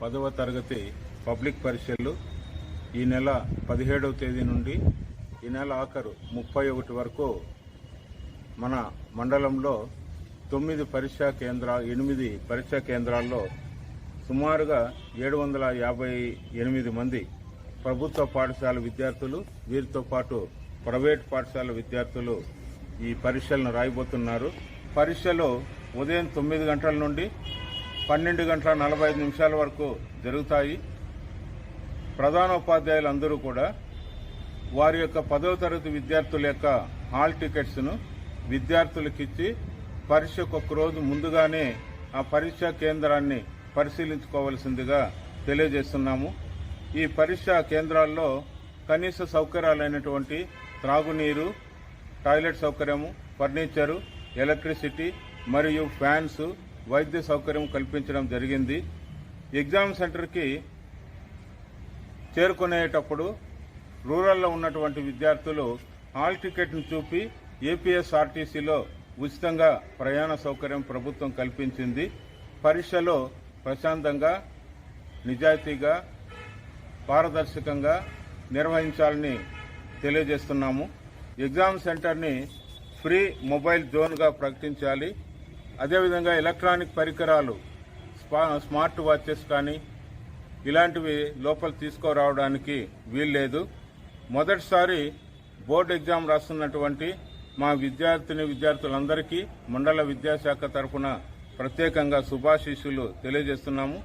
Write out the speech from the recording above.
పదవ తరగతి పబ్లిక్ పరీక్షలు ఈ నెల పదిహేడవ తేదీ నుండి ఈ నెల ఆఖరు ముప్పై ఒకటి వరకు మన మండలంలో తొమ్మిది పరీక్షా కేంద్రాలు ఎనిమిది పరీక్షా కేంద్రాల్లో సుమారుగా ఏడు వందల యాభై ఎనిమిది మంది ప్రభుత్వ పాఠశాల విద్యార్థులు వీరితో పాటు ప్రైవేట్ పాఠశాల విద్యార్థులు ఈ పరీక్షలను రాయబోతున్నారు. పరీక్షలు ఉదయం తొమ్మిది గంటల నుండి పన్నెండు గంటల నలభై ఐదు నిమిషాల వరకు జరుగుతాయి. ప్రధానోపాధ్యాయులు అందరూ కూడా వారి యొక్క పదవ తరగతి విద్యార్థుల యొక్క హాల్ టికెట్స్ను విద్యార్థులకిచ్చి పరీక్ష పరీక్షకు ఒక రోజు ముందుగానే ఆ పరీక్షా కేంద్రాన్ని పరిశీలించుకోవలసిందిగా తెలియజేస్తున్నాము. ఈ పరీక్షా కేంద్రాల్లో కనీస సౌకర్యాలైనటువంటి త్రాగునీరు టాయిలెట్ సౌకర్యము ఫర్నిచరు ఎలక్ట్రిసిటీ మరియు ఫ్యాన్స్ వైద్య సౌకర్యం కల్పించడం జరిగింది. ఎగ్జామ్ సెంటర్కి చేరుకునేటప్పుడు రూరల్లో ఉన్నటువంటి విద్యార్థులు హాల్ టికెట్ను చూపి ఏపీఎస్ఆర్టీసీలో ఉచితంగా ప్రయాణ సౌకర్యం ప్రభుత్వం కల్పించింది. పరీక్షలో ప్రశాంతంగా నిజాయితీగా పారదర్శకంగా నిర్వహించాలని తెలియజేస్తున్నాము. ఎగ్జామ్ సెంటర్ని ఫ్రీ మొబైల్ జోన్గా ప్రకటించాలి. అదేవిధంగా ఎలక్ట్రానిక్ పరికరాలు స్పా- స్మార్ట్ వాచెస్ కానీ ఇలాంటివి లోపల తీసుకురావడానికి వీల్లేదు. మొదటిసారి బోర్డు ఎగ్జామ్ రాస్తున్నటువంటి మా విద్యార్థిని విద్యార్థులందరికీ మండల విద్యాశాఖ తరఫున ప్రత్యేకంగా శుభాశీస్సులు తెలియజేస్తున్నాము.